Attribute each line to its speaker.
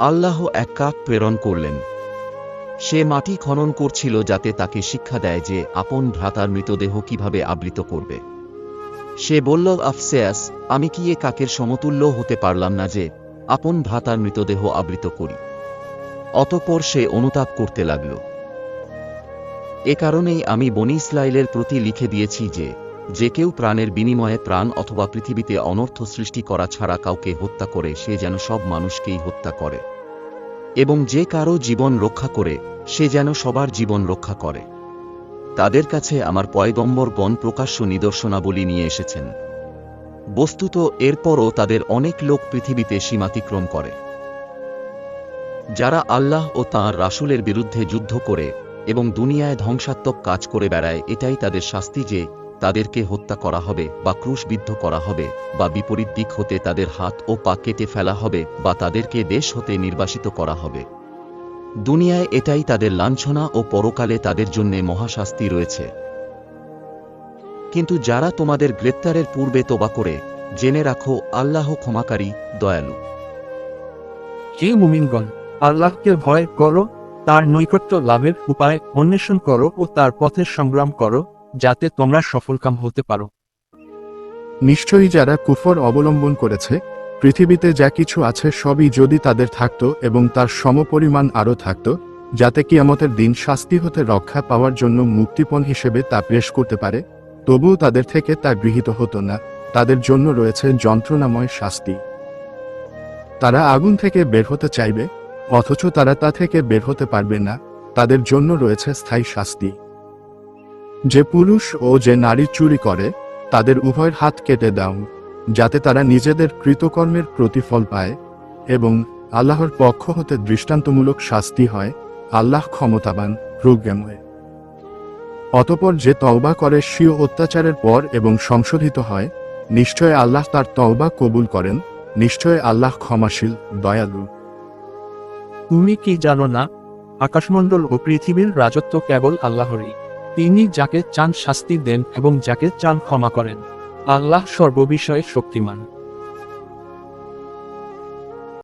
Speaker 1: আল্লাহ এক কাক প্রেরণ করলেন। সে মাটি খনন করছিল যাতে তাকে শিক্ষা দেয় যে আপন ভ্রাতার মৃতদেহ কীভাবে আবৃত করবে। সে বলল, আফসেয়াস, আমি কি এ কাকের সমতুল্য হতে পারলাম না যে আপন ভ্রাতার মৃতদেহ আবৃত করি? অতপর সে অনুতাপ করতে লাগল। এ কারণেই আমি বনি ইসরায়েলের প্রতি লিখে দিয়েছি যে যে কেউ প্রাণের বিনিময়ে প্রাণ অথবা পৃথিবীতে অনর্থ সৃষ্টি করা ছাড়া কাউকে হত্যা করে, সে যেন সব মানুষকেই হত্যা করে। এবং যে কারও জীবন রক্ষা করে, সে যেন সবার জীবন রক্ষা করে। তাদের কাছে আমার পয়গম্বরগণ প্রকাশ্য নিদর্শনাবলী নিয়ে এসেছেন। বস্তুত এরপরও তাদের অনেক লোক পৃথিবীতে সীমাতিক্রম করে। যারা আল্লাহ ও তাঁর রাসূলের বিরুদ্ধে যুদ্ধ করে এবং দুনিয়ায় ধ্বংসাত্মক কাজ করে বেড়ায়, এটাই তাদের শাস্তি যে তাদেরকে হত্যা করা হবে বা ক্রুশবিদ্ধ করা হবে বা বিপরীত দিক হতে তাদের হাত ও পা কেটে ফেলা হবে বা তাদেরকে দেশ হতে নির্বাসিত করা হবে। দুনিয়ায় এটাই তাদের লাঞ্ছনা ও পরকালে তাদের জন্যে মহাশাস্তি রয়েছে। কিন্তু যারা তোমাদের গ্রেপ্তারের পূর্বে তোবা করে, জেনে রাখো, আল্লাহ ক্ষমাকারী, দয়ালু।
Speaker 2: হে মুমিনগণ, আল্লাহকে ভয় করো, তার নৈকট্য লাভের উপায় অন্বেষণ করো ও তার পথে সংগ্রাম করো। যাতে তোমরা সফলকাম হতে পারো।
Speaker 3: নিশ্চয়ই যারা কুফর অবলম্বন করেছে, পৃথিবীতে যা কিছু আছে সবই যদি তাদের থাকত এবং তার সমপরিমাণ আরও থাকত, যাতে কি কিয়ামতের দিন শাস্তি হতে রক্ষা পাওয়ার জন্য মুক্তিপণ হিসেবে তা পেশ করতে পারে, তবুও তাদের থেকে তা গৃহীত হতো না। তাদের জন্য রয়েছে যন্ত্রণাময় শাস্তি। তারা আগুন থেকে বের হতে চাইবে, অথচ তারা তা থেকে বের হতে পারবে না। তাদের জন্য রয়েছে স্থায়ী শাস্তি। যে পুরুষ ও যে নারী চুরি করে, তাদের উভয়ের হাত কেটে দাও, যাতে তারা নিজেদের কৃতকর্মের প্রতিফল পায় এবং আল্লাহর পক্ষ হতে দৃষ্টান্তমূলক শাস্তি হয়, আল্লাহ ক্ষমতাবান, প্রজ্ঞাময়। অতপর যে তওবা করে স্বীয় অত্যাচারের পর এবং সংশোধিত হয়, নিশ্চয় আল্লাহ তার তওবা কবুল করেন, নিশ্চয় আল্লাহ ক্ষমাশীল, দয়ালু।
Speaker 2: তুমি কি জানো না, আকাশমণ্ডল ও পৃথিবীর রাজত্ব কেবল আল্লাহরই। তিনি যাকে চান শাস্তি দেন এবং যাকে চান ক্ষমা করেন। আল্লাহ সর্ববিষয়ে শক্তিমান।